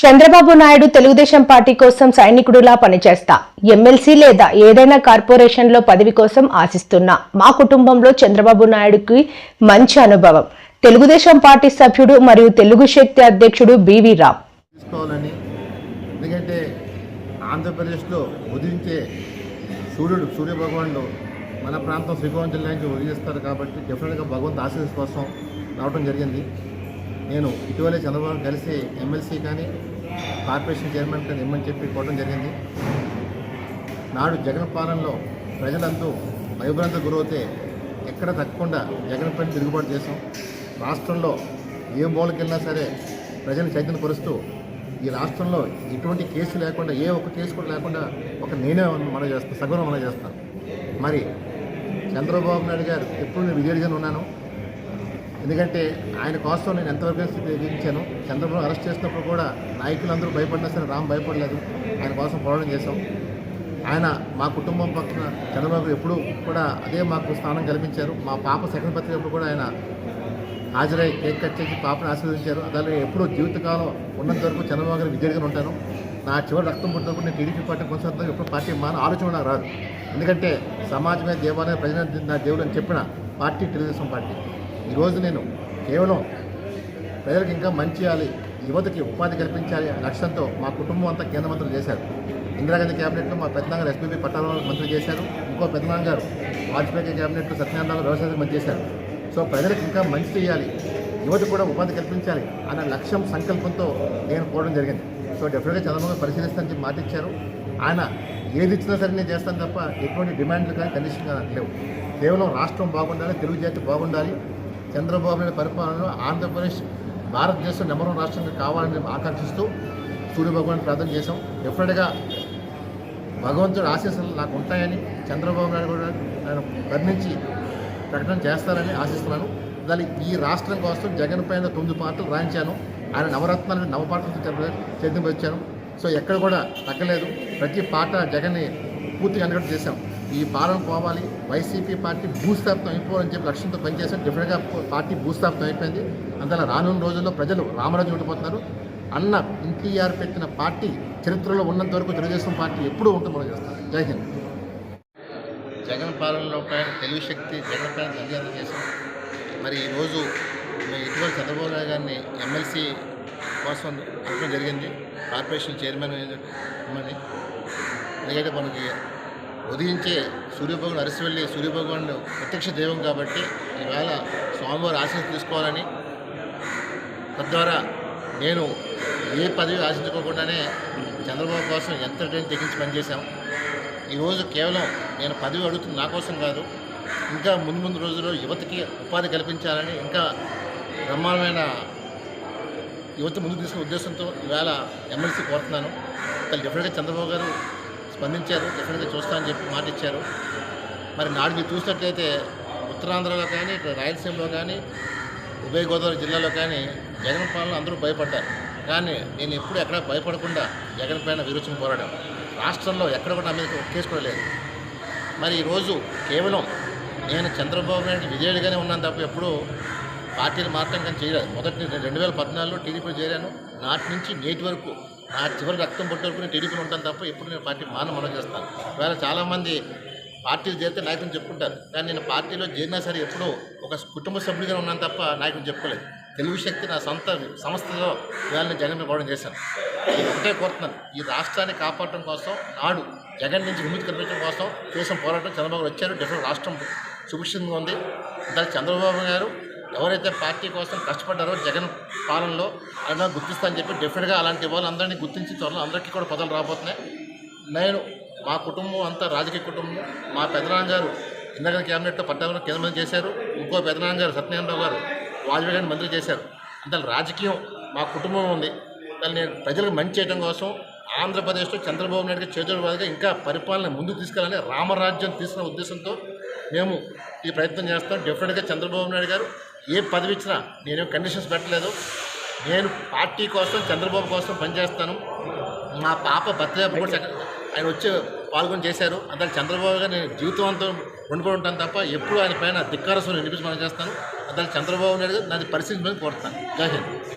Chandrababu Naidu Telugu Desam party కోసం సైనికుడులా పనిచేస్తా. MLC లేదా ఏదైనా కార్పొరేషన్లో పదవి కోసం ఆశిస్తున్నా. మా కుటుంబంలో చంద్రబాబు నాయుడుకి మంచి అనుభవం. తెలుగుదేశం పార్టీ సభ్యుడు మరియు తెలుగు శక్తి అధ్యక్షుడు బివి రామ్. తీసుకోవాలని. ఎందుకంటే ఆంధ్రప్రదేశ్లో ఉదయించే సూర్యుడు సూర్య భగవానుడు మన ప్రాంతం శ్రీకాకుళం జిల్లా నుంచి ఉదయిస్తారు కాబట్టి డెఫినెట్గా భగవంత్ ఆశీస్ కోసం రావడం జరిగింది. నేను ఇటీవలే చంద్రబాబు కలిసి ఎమ్మెల్సీ కానీ కార్పొరేషన్ చైర్మన్ కానీ ఇమ్మని చెప్పి కోవడం జరిగింది. నాడు జగన్ పాలనలో ప్రజలందరూ భయభ్రాంత గురవుతే ఎక్కడ తగ్గకుండా జగన్ పైన తిరుగుబాటు చేసాం రాష్ట్రంలో ఏ మూలకెళ్ళినా సరే ప్రజలను చైతన్యపరుస్తూ ఈ రాష్ట్రంలో ఎటువంటి కేసు లేకుండా ఏ ఒక్క కేసు కూడా లేకుండా ఒక నేనే మన చేస్తాను సగం మనం చేస్తాను మరి చంద్రబాబు నాయుడు గారు ఎప్పుడు నేను విజయడిగానే ఉన్నాను. ఎందుకంటే ఆయన కోసం నేను ఎంతవరకు ఎదిగించాను చంద్రబాబు అరెస్ట్ చేసినప్పుడు కూడా నాయకులందరూ భయపడినా సరే రామ్ భయపడలేదు. ఆయన కోసం పోరాటం చేశాం. ఆయన మా కుటుంబం పక్కన చంద్రబాబు ఎప్పుడూ కూడా అదే మాకు స్థానం కల్పించారు. మా పాప సెకండ్ పత్రికప్పుడు కూడా ఆయన హాజరై కేక్ కట్ చేసి పాపను ఆశీర్వదించారు. అలాగే ఎప్పుడూ జీవితకాలం ఉన్నంత వరకు చంద్రబాబు గారు విద్యార్థిగా ఉంటాను నా చివరి రక్తం పుట్టినప్పుడు నేను టీడీపీ పార్టీ కొనసాగుతాను ఎప్పుడు పార్టీ మాన ఆలోచన నాకు రాదు. ఎందుకంటే సమాజమే దేవాలయ ప్రజల నా దేవుడు అని చెప్పిన పార్టీ తెలుగుదేశం పార్టీ. ఈరోజు నేను కేవలం ప్రజలకు ఇంకా మంచి చేయాలి యువతకి ఉపాధి కల్పించాలి లక్ష్యంతో మా కుటుంబం అంతా కేంద్ర మంత్రులు చేశారు. ఇందిరాగాంధీ క్యాబినెట్లో మా పెద్దనాన్న ఎస్పీపీ పట్టాభి మంత్రి చేశారు. ఇంకో పెద్దనాన్న గారు వాజ్పేయి క్యాబినెట్లో సత్యనారాయణ వ్యవసాయ మంత్రి చేశారు. సో ప్రజలకు ఇంకా మంచి చేయాలి యువతకు కూడా ఉపాధి కల్పించాలి అన్న లక్ష్యం సంకల్పంతో నేను పోవడం జరిగింది. సో డెఫినెట్గా చంద్రబాబు పరిశీలిస్తానని చెప్పి మాట ఇచ్చారు ఆయన ఏది ఇచ్చినా సరే నేను చేస్తాను తప్ప ఎటువంటి డిమాండ్లు కానీ కండిషన్ కానీ లేవు. కేవలం రాష్ట్రం బాగుండాలి తెలుగు జాతి బాగుండాలి చంద్రబాబు నాయుడు పరిపాలనలో ఆంధ్రప్రదేశ్ భారతదేశం నెంబర్ వన్ రాష్ట్రంగా కావాలని ఆకాంక్షిస్తూ సూర్య భగవాన్ ప్రార్థన చేశాం. డెఫినెట్గా భగవంతుడు ఆశీస్సులు నాకు ఉంటాయని చంద్రబాబు నాయుడు కూడా నేను వర్ణించి ప్రకటన చేస్తారని ఆశిస్తున్నాను. దాని ఈ రాష్ట్రం కోసం జగన్ పైన తొమ్మిది పాటలు రాయించాను. ఆయన నవరత్నాలు నవపాటలతో చేతింపొచ్చాను సో ఎక్కడ కూడా తగ్గలేదు. ప్రతి పాట జగన్ని పూర్తిగా అండగట్టు చేశాం ఈ పాలన పోవాలి. వైసీపీ పార్టీ భూస్థాపితం అయిపోవాలని చెప్పి లక్ష్యంతో పనిచేసాం డిఫరెంట్గా పార్టీ భూస్థాపితం అయిపోయింది. అందువల్ల రానున్న రోజుల్లో ప్రజలు రామరాజు ఉండిపోతున్నారు అన్న ఎన్టీఆర్ పెట్టిన పార్టీ చరిత్రలో ఉన్నంత వరకు తెలుగుదేశం పార్టీ ఎప్పుడూ ఉంటుంది మనం చేస్తాం. జై హింద్. జగన్ పాలనలో పైన తెలుగు శక్తి జగన్ పైన దర్యాప్తు చేశాం మరి ఈరోజు మేము ఇటీవల చంద్రబాబు నాయుడు గారిని ఎమ్మెల్సీ కోసం అనడం జరిగింది. కార్పొరేషన్ చైర్మన్ ఇమ్మని ఎందుకంటే మనకి ఉదయించే సూర్యభగవాన్ అరసివెల్లి సూర్యభగవాన్ ప్రత్యక్ష దైవం కాబట్టి ఈవేళ స్వామివారి ఆశీస్సు తీసుకోవాలని తద్వారా నేను ఏ పదవి ఆశించుకోకుండానే చంద్రబాబు కోసం ఎంత టైం తెగించి పనిచేశాం. ఈరోజు కేవలం నేను పదవి అడుగుతుంది నా కోసం కాదు ఇంకా ముందు ముందు రోజుల్లో యువతకి ఉపాధి కల్పించాలని ఇంకా బ్రహ్మాండమైన యువత ముందుకు తీసుకునే ఉద్దేశంతో ఈవేళ ఎమ్మెల్సీ కోరుతున్నాను. కానీ డెఫినెట్గా చంద్రబాబు గారు స్పందించారు. డెఫినెట్గా చూస్తానని చెప్పి మాట ఇచ్చారు మరి నాడు మీరు చూసినట్లయితే ఉత్తరాంధ్రలో కానీ ఇక్కడ రాయలసీమలో కానీ ఉభయ గోదావరి జిల్లాలో కానీ జగన్ పాలన అందరూ భయపడ్డారు. కానీ నేను ఎప్పుడు ఎక్కడ భయపడకుండా జగన్ పైన విరుచుని పోరాడాను. రాష్ట్రంలో ఎక్కడ కూడా నా మీద కేసు కూడా లేదు. మరి ఈరోజు కేవలం నేను చంద్రబాబు నాయుడు విజయుడిగానే ఉన్నాను తప్ప ఎప్పుడూ పార్టీలు మారటం కానీ చేయలేదు. మొదటి రెండు వేల పద్నాలుగులో టీడీపీలో చేరాను. నాటి నుంచి నేటి వరకు నా చివరి రక్తం పుట్టే టీడీపీని ఉంటాను తప్ప ఎప్పుడు నేను పార్టీ మాన మనం చేస్తాను. ఇవాళ చాలామంది పార్టీలు చేరితే నాయకుని చెప్పుకుంటారు. కానీ నేను పార్టీలో చేరినా సరే ఎప్పుడూ ఒక కుటుంబ సభ్యుడిగా ఉన్నాను తప్ప నాయకుని చెప్పుకోలేదు. తెలుగు శక్తి నా సొంత సంస్థలో ఇవాళ నేను జగన్ పోవడం చేశాను. నేను ఒకటే కోరుతున్నాను. ఈ రాష్ట్రాన్ని కాపాడటం కోసం నాడు జగన్ నుంచి విముక్తి కల్పించడం కోసం చేసిన పోరాటం చంద్రబాబు వచ్చారు. డెఫినెట్ రాష్ట్రం సుభిక్షంగా ఉంది. దానికి చంద్రబాబు గారు ఎవరైతే పార్టీ కోసం కష్టపడ్డారో జగన్ పాలనలో ఆయన గుర్తిస్తా అని చెప్పి డెఫినెట్గా అలాంటి వాళ్ళందరినీ గుర్తించి త్వరలో అందరికీ కూడా పదవులు రాబోతున్నాయి. నేను మా కుటుంబం అంతా రాజకీయ కుటుంబం మా పెదనాన్న గారు ఇందాక క్యాబినెట్లో పట్టాభిలో కేంద్ర మంత్రి చేశారు. ఇంకో పెదనాన్న గారు సత్యనారాయణరావు గారు వాజ్పేయి గారిని మంత్రి చేశారు. అంత రాజకీయం మా కుటుంబం ఉంది. దాన్ని నేను ప్రజలకు మంచి చేయడం కోసం ఆంధ్రప్రదేశ్లో చంద్రబాబు నాయుడు చేతుల మీదుగా ఇంకా పరిపాలన ముందుకు తీసుకెళ్ళాలని రామరాజ్యం తీసుకున్న ఉద్దేశంతో మేము ఈ ప్రయత్నం చేస్తాం. డెఫినెట్గా చంద్రబాబు నాయుడు గారు ఏ పదవి ఇచ్చినా? నేనేం కండిషన్స్ పెట్టలేదు. నేను పార్టీ కోసం చంద్రబాబు కోసం పనిచేస్తాను. మా పాప బర్త్డే కూడా ఆయన వచ్చి పాల్గొని చేశారు. అందులో చంద్రబాబు గారు నేను జీవితవంతం వండుకొని ఉంటాను తప్ప ఎప్పుడు ఆయన పైన ధిక్కారసం వినిపించి మనం చేస్తాను. అందులో చంద్రబాబు నాయుడు నాది పరిశీలించమని కోరుతాను జై హింద్.